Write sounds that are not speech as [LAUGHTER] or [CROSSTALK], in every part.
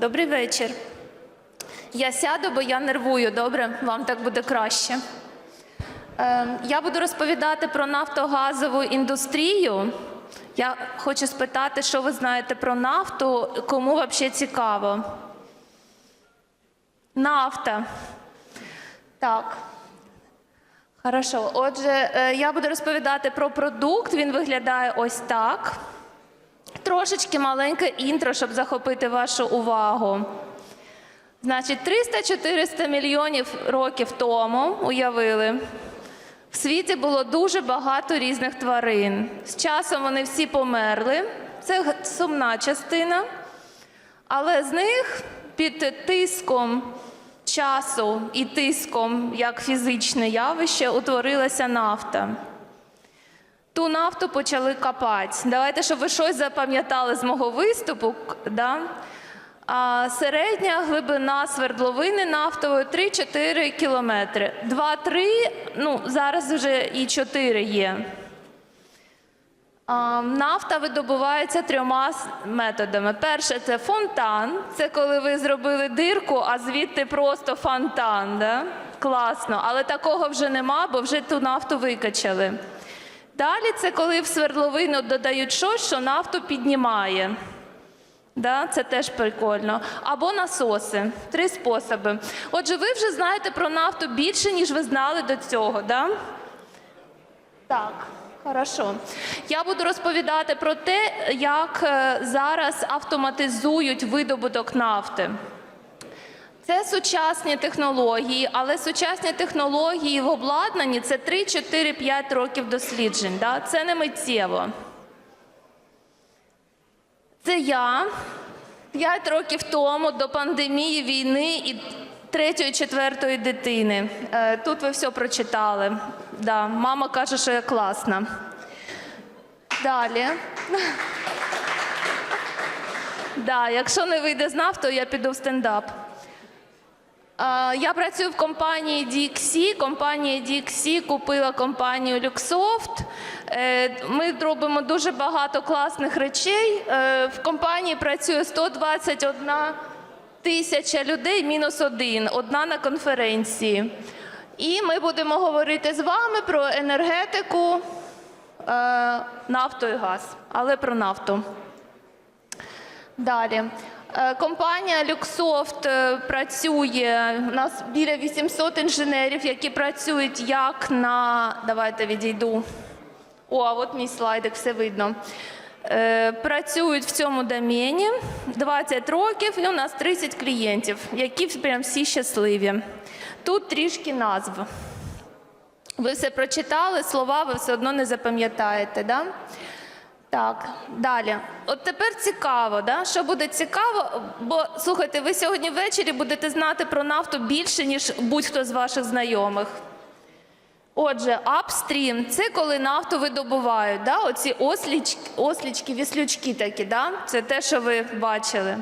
Добрий вечір. Я сяду, бо я нервую, добре? Вам так буде краще. Е, я буду розповідати про нафтогазову індустрію. Я хочу спитати, що ви знаєте про нафту, кому взагалі цікаво. Нафта. Так. Хорошо. Отже, е, я буду розповідати про продукт. Він виглядає ось так. Трошечки маленьке інтро, щоб захопити вашу увагу. Значить, 300-400 мільйонів років тому уявили, в світі було дуже багато різних тварин. З часом вони всі померли. Це сумна частина. Але з них під тиском часу і тиском як фізичне явище утворилася нафта. Ту нафту почали копати. Давайте, щоб ви щось запам'ятали з мого виступу. Да? А середня глибина свердловини нафтової 3-4 кілометри. 2-3, ну зараз вже і 4 є. А, Нафта видобувається трьома методами. Перше це фонтан. Це коли ви зробили дирку, а звідти просто фонтан. Да? Класно. Але такого вже нема, бо вже ту нафту викачали. Далі це коли в свердловину додають щось, що нафту піднімає. Да, це теж прикольно. Або насоси. Три способи. Отже, ви вже знаєте про нафту більше, ніж ви знали до цього. Да? Так, хорошо. Я буду розповідати про те, як е, зараз автоматизують видобуток нафти. Це сучасні технології, але сучасні технології в обладнанні це 3, 4, 5 років досліджень. Да? Це не миттєво. Це я 5 років тому до пандемії війни і третьої, четвертої дитини. Е, Тут ви все прочитали. Да, мама каже, що я класна. Далі. [LAUGHS] Да, якщо не вийде з нафтою, я піду в стендап. Я працюю в компанії DXC. Компанія DXC купила компанію Luxoft. Е, Ми робимо дуже багато класних речей. Е, В компанії працює 121 тисяча людей, мінус один, одна на конференції. І ми будемо говорити з вами про енергетику, е, нафту і газ, але про нафту. Далі. Е, Компанія Luxoft е, працює. У нас біля 800 інженерів, які працюють як на. Давайте відійду. О, а от мій слайдик, все видно. Е, Працюють в цьому домені 20 років, і у нас 30 клієнтів, які прям всі щасливі. Тут трішки назв. Ви все прочитали, слова ви все одно не запам'ятаєте. Да? Так, далі. От тепер цікаво, да? що буде цікаво, бо слухайте, ви сьогодні ввечері будете знати про нафту більше, ніж будь-хто з ваших знайомих. Отже, апстрім це коли нафту видобувають. Да? Оці ослічки, ослічки, віслючки такі, да? це те, що ви бачили.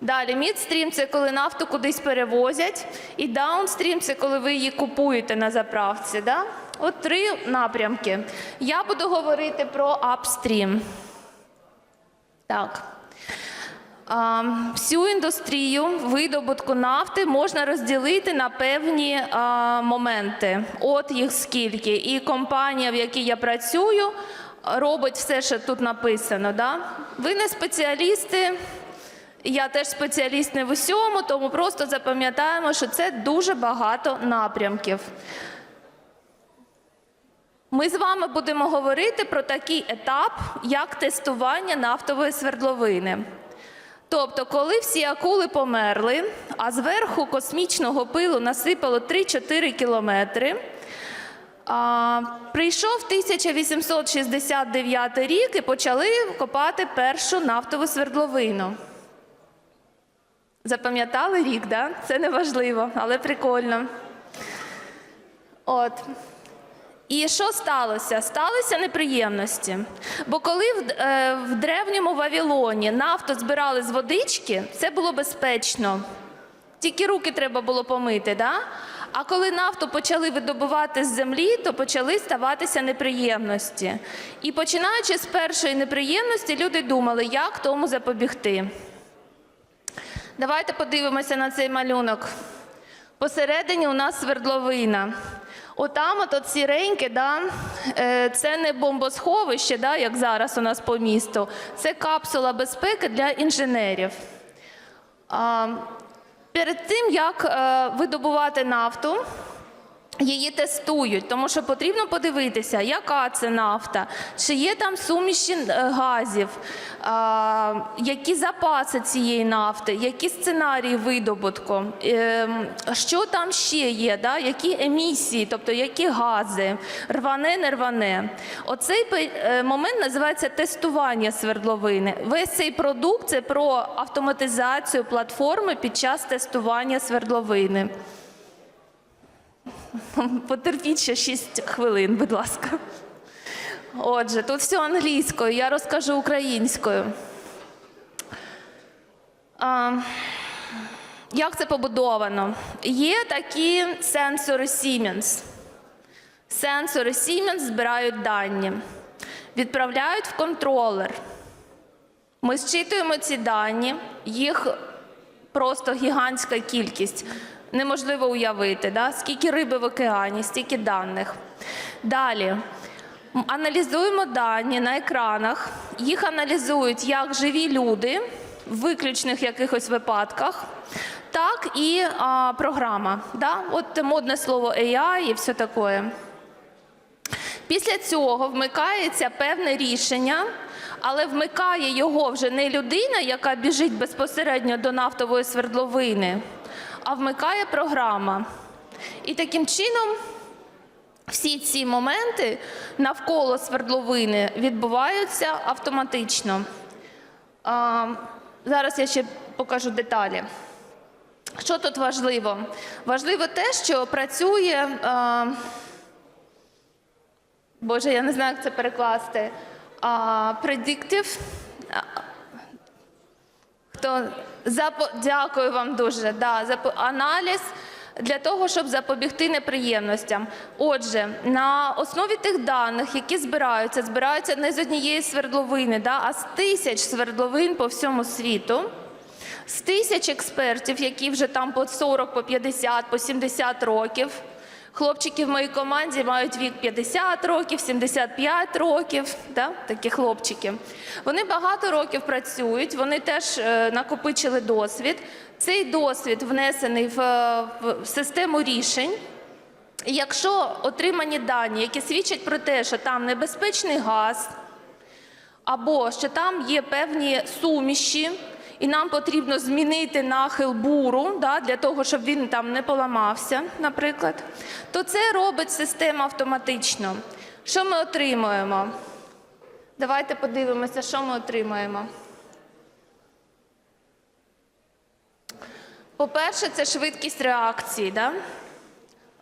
Далі, мідстрім це коли нафту кудись перевозять, і даунстрім це коли ви її купуєте на заправці. Да? От три напрямки. Я буду говорити про апстрім. Так. Всю індустрію видобутку нафти можна розділити на певні моменти. От їх скільки. І компанія, в якій я працюю, робить все, що тут написано. Да? Ви не спеціалісти, я теж спеціаліст не в усьому, тому просто запам'ятаємо, що це дуже багато напрямків. Ми з вами будемо говорити про такий етап, як тестування нафтової свердловини. Тобто, коли всі акули померли, а зверху космічного пилу насипало 3-4 кілометри, прийшов 1869 рік і почали копати першу нафтову свердловину. Запам'ятали рік, да? Це не важливо, але прикольно. От. І що сталося? Сталися неприємності. Бо коли в, е, в древньому Вавилоні нафту збирали з водички, це було безпечно. Тільки руки треба було помити. Да? А коли нафту почали видобувати з землі, то почали ставатися неприємності. І починаючи з першої неприємності, люди думали, як тому запобігти. Давайте подивимося на цей малюнок. Посередині у нас свердловина. Отам, от, сіреньке, да, е, це не бомбосховище, да, як зараз у нас по місту. Це капсула безпеки для інженерів. Перед тим, як е, видобувати нафту, її тестують, тому що потрібно подивитися, яка це нафта, чи є там суміші е, газів, які запаси цієї нафти, які сценарії видобутку, ем, що там ще є, які емісії, тобто які гази, рване, не рване. Оцей е, момент називається тестування свердловини. Весь цей продукт це про автоматизацію платформи під час тестування свердловини. Потерпіть ще 6 хвилин, будь ласка. Отже, тут все англійською, я розкажу українською. А, як це побудовано? Є такі сенсори Siemens. Сенсори Siemens збирають дані, відправляють в контролер. Ми зчитуємо ці дані, їх просто гігантська кількість. Неможливо уявити, да? скільки риби в океані, стільки даних. Далі аналізуємо дані на екранах. Їх аналізують як живі люди в виключних якихось випадках, так і а, програма. Да? От модне слово AI і все таке. Після цього вмикається певне рішення, але вмикає його вже не людина, яка біжить безпосередньо до нафтової свердловини, а вмикає програма. І таким чином всі ці моменти навколо свердловини відбуваються автоматично. А, зараз я ще покажу деталі. Що тут важливо? Важливо те, що працює. А, Боже, я не знаю, як це перекласти. Predictive. Хто запо... Дякую вам дуже. Да, запо... Аналіз для того, щоб запобігти неприємностям. Отже, на основі тих даних, які збираються, збираються не з однієї свердловини, да, а з тисяч свердловин по всьому світу. З тисяч експертів, які вже там по 40, по 50, по 70 років. Хлопчики в моїй команді мають вік 50 років, 75 років, да? такі хлопчики. Вони багато років працюють, вони теж е, накопичили досвід. Цей досвід внесений в, в систему рішень. І якщо отримані дані, які свідчать про те, що там небезпечний газ, або що там є певні суміші, і нам потрібно змінити нахил буру да, для того, щоб він там не поламався, наприклад, то це робить система автоматично. Що ми отримуємо? Давайте подивимося, що ми отримаємо. По-перше, це швидкість реакції. Да?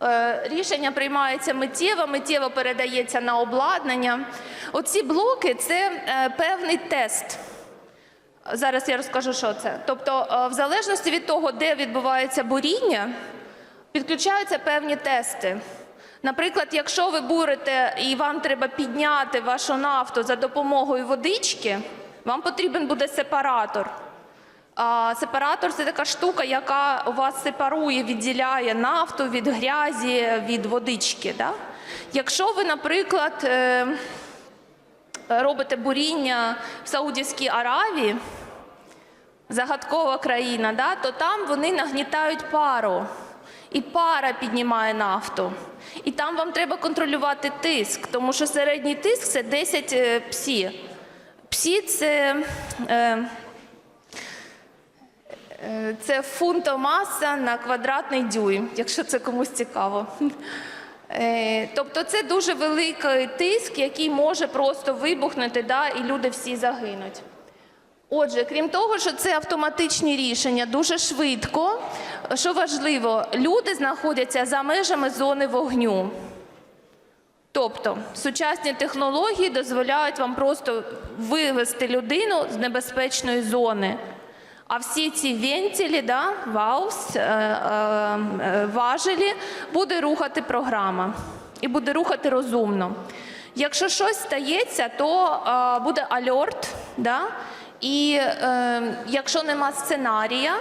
Е, Рішення приймається миттєво, миттєво передається на обладнання. Оці блоки це е, певний тест. Зараз я розкажу, що це. Тобто, е, в залежності від того, де відбувається буріння, підключаються певні тести. Наприклад, якщо ви бурите і вам треба підняти вашу нафту за допомогою водички, вам потрібен буде сепаратор. А сепаратор це така штука, яка у вас сепарує, відділяє нафту від грязі, від водички. Да? Якщо ви, наприклад, е, робите буріння в Саудівській Аравії, загадкова країна, да, то там вони нагнітають пару. І пара піднімає нафту. І там вам треба контролювати тиск, тому що середній тиск це 10 е, псі. Псі це, е, е, це фунтомаса на квадратний дюйм, якщо це комусь цікаво. Е, Тобто це дуже великий тиск, який може просто вибухнути, да, і люди всі загинуть. Отже, крім того, що це автоматичні рішення дуже швидко. Що важливо, люди знаходяться за межами зони вогню. Тобто сучасні технології дозволяють вам просто вивести людину з небезпечної зони. А всі ці вентилі, да, ваус, е, е, е, важелі буде рухати програма і буде рухати розумно. Якщо щось стається, то буде альорт, да, і е, якщо нема сценарія,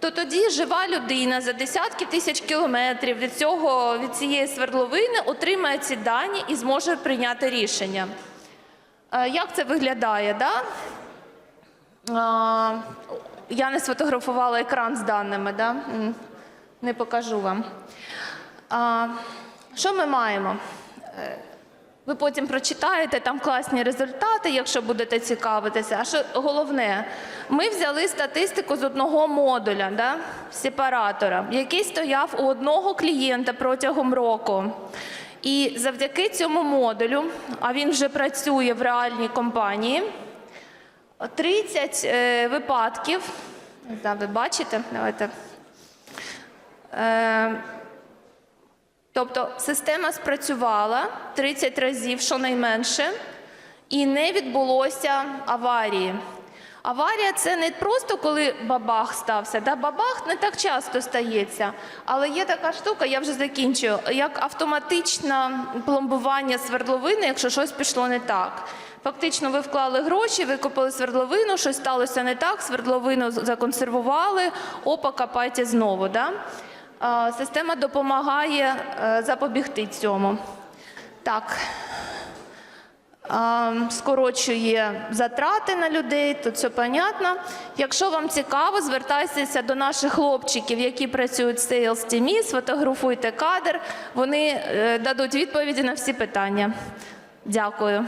то тоді жива людина за десятки тисяч кілометрів від цього від цієї свердловини отримає ці дані і зможе прийняти рішення. Е, Як це виглядає? Да? Я не сфотографувала екран з даними, да? Не покажу вам. А, Що ми маємо? Е, Ви потім прочитаєте там класні результати, якщо будете цікавитися. А що головне, ми взяли статистику з одного модуля, да? сепаратора, який стояв у одного клієнта протягом року. І завдяки цьому модулю, а він вже працює в реальній компанії, 30 е, випадків. Знаю, ви бачите? Давайте. Е, тобто система спрацювала 30 разів, щонайменше, і не відбулося аварії. Аварія це не просто коли бабах стався. Да? Бабах не так часто стається. Але є така штука, я вже закінчую, як автоматичне пломбування свердловини, якщо щось пішло не так. Фактично, ви вклали гроші, викопали свердловину, щось сталося не так, свердловину законсервували, опа, копайте знову. Да? Система допомагає е, запобігти цьому. Так. Скорочує затрати на людей, тут все понятно. Якщо вам цікаво, звертайтеся до наших хлопчиків, які працюють в Sales Team, сфотографуйте кадр, вони е, дадуть відповіді на всі питання. Дякую.